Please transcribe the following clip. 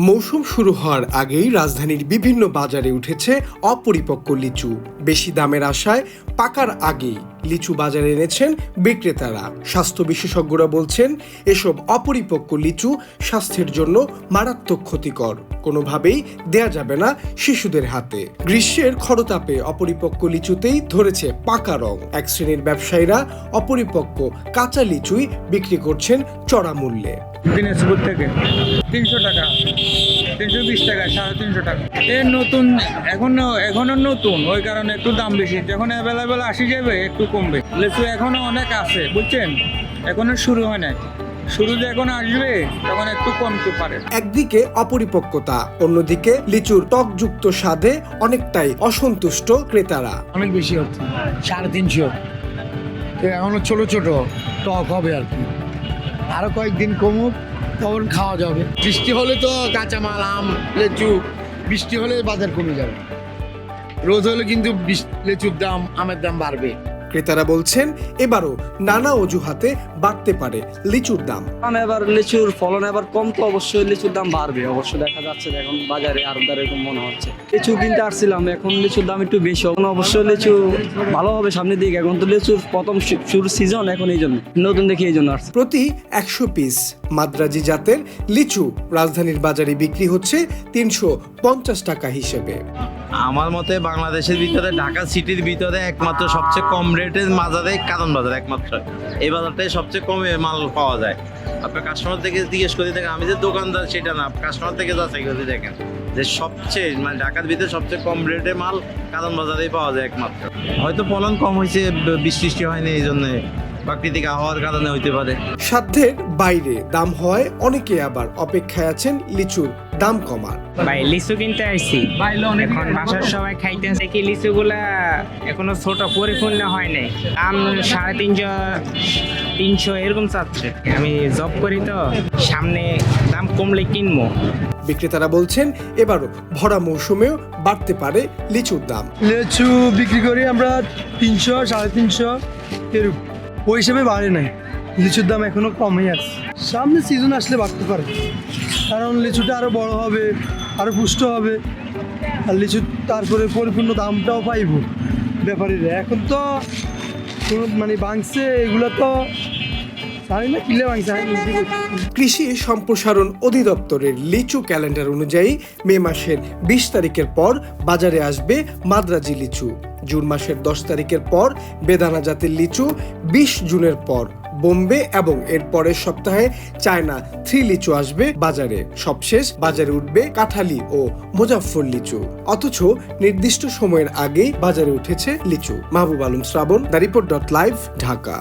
মৌসুম শুরু হওয়ার আগেই রাজধানীর বিভিন্ন বাজারে উঠেছে অপরিপক্ক লিচু। বেশি দামের আশায় পাকার আগেই লিচু বাজারে এনেছেন বিক্রেতারা। স্বাস্থ্য বিশেষজ্ঞরা বলছেন, এসব অপরিপক্ক লিচু স্বাস্থ্যের জন্য মারাত্মক ক্ষতিকর। কোনোভাবেই দেয়া যাবে না শিশুদের হাতে। গ্রীষ্মের খরতাপে অপরিপক্ক লিচুতেই ধরেছে পাকা রং। এক শ্রেণির ব্যবসায়ীরা অপরিপক্ক কাঁচা লিচুই বিক্রি করছেন চড়া মূল্যে। দিনাজপুর থেকে। তিনশো টাকা। তিনশো বিশ টাকা সাড়ে তিনশো টাকা। এ নতুন এখনও এখনও নতুন ওই কারণে একটু দাম বেশি। যখন অ্যাভেলেবেল আসি যাবে একটু কমবে। লিচু এখনও অনেক আছে বুঝছেন? এখনও শুরু হয় নাই। শুরু যখন আসবে তখন একটু কমতে পারে। একদিকে অপরিপক্কতা অন্যদিকে লিচুর টকযুক্ত স্বাদে অনেকটাই অসন্তুষ্ট ক্রেতারা। অনেক বেশি হচ্ছে সাড়ে তিনশো। এখনও ছোট ছোট টক হবে আর কি। আরও কয়েকদিন কমুক, তখন খাওয়া যাবে। বৃষ্টি হলে তো কাঁচামাল, আম, লেচু, বৃষ্টি হলে বাজার কমে যাবে। রোজ হলে কিন্তু লেচুর দাম, আমের দাম বাড়বে। ক্রেতারা বলছেন এবারও নানা অজুহাতে বাড়তে পারে লিচুর দাম। এবার লিচুর ফলন এবার কম তো অবশ্যই লিচুর দাম বাড়বে। অবশ্য দেখা যাচ্ছে যে এখন বাজারে আরও এরকম মনে হচ্ছে। লিচু কিনতে আসছিলাম এখন লিচুর দাম একটু বেশি। এখন অবশ্যই লিচু ভালো হবে সামনের দিকে। এখন তো লিচুর প্রথম শু- শুরুর সিজন এখন এই জন্য। নতুন দেখি এই জন্য আসছে। প্রতি একশো পিস মাদ্রাজি জাতের লিচু রাজধানীর বাজারে বিক্রি হচ্ছে তিনশো পঞ্চাশ টাকা হিসেবে। আমার মতে বাংলাদেশের ভিতরে ঢাকা সিটির ভিতরে একমাত্র সবচেয়ে কম রেটের বাজারে কারণ বাজার একমাত্র। এই বাজারটাই সবচেয়ে কমে মাল পাওয়া যায়। আপনার কাস্টমার থেকে জিজ্ঞেস করে দেখেন, আমি যে দোকানদার, সেটা না। কাস্টমার থেকে যাচাই করে দেখেন যে সবচেয়ে মানে ঢাকার ভিতরে সবচেয়ে কম রেটে মাল কারণ বাজারেই পাওয়া যায় একমাত্র। হয়তো ফলন কম হয়েছে বৃষ্টি হয়নি, এই জন্য প্রাকৃতিক আবহাওয়ার কারণে হইতে পারে। সাধ্যের বাইরে দাম হয় অনেকে আবার অপেক্ষায় আছেন লিচুর। দাম কমার ভাই লিচু কিনতে আসছি। এখন বাসার সবাই খাইতেছে কি লিচুগুলা এখনও ছোট পরিপূর্ণ হয় নাই। দাম সাড়ে তিনশো তিনশো এরকম চাচ্ছে। আমি জব করি তো সামনে দাম কমলে কিনবো। বিক্রেতারা বলছেন এবারও ভরা মৌসুমেও বাড়তে পারে লিচুর দাম। লিচু বিক্রি করি আমরা তিনশো সাড়ে তিনশো এরকম। ওই হিসেবে বাড়ে নাই। লিচুর দাম এখনও কমই আছে। সামনে সিজন আসলে বাড়তে পারে। কারণ লিচুটা আরও বড় হবে আরও পুষ্ট হবে। আর লিচু তারপরে পরিপূর্ণ দামটাও পাইব ব্যাপারীরা। এখন তো মানে বাংছে, এগুলো তো। কৃষি সম্প্রসারণ অধিদপ্তরের লিচু ক্যালেন্ডার অনুযায়ী মে মাসের বিশ তারিখের পর বাজারে আসবে মাদ্রাজি লিচু। জুন মাসের দশ তারিখের পর বেদানা জাতের লিচু, বিশ জুনের পর বোম্বে এবং এর পরের সপ্তাহে চায়না থ্রি লিচু আসবে বাজারে। সবশেষ বাজারে উঠবে কাঁঠালি ও মুজাফর লিচু। অথচ নির্দিষ্ট সময়ের আগেই বাজারে উঠেছে লিচু। Mahbub Alam Shrabon, the report dot live, Dhaka.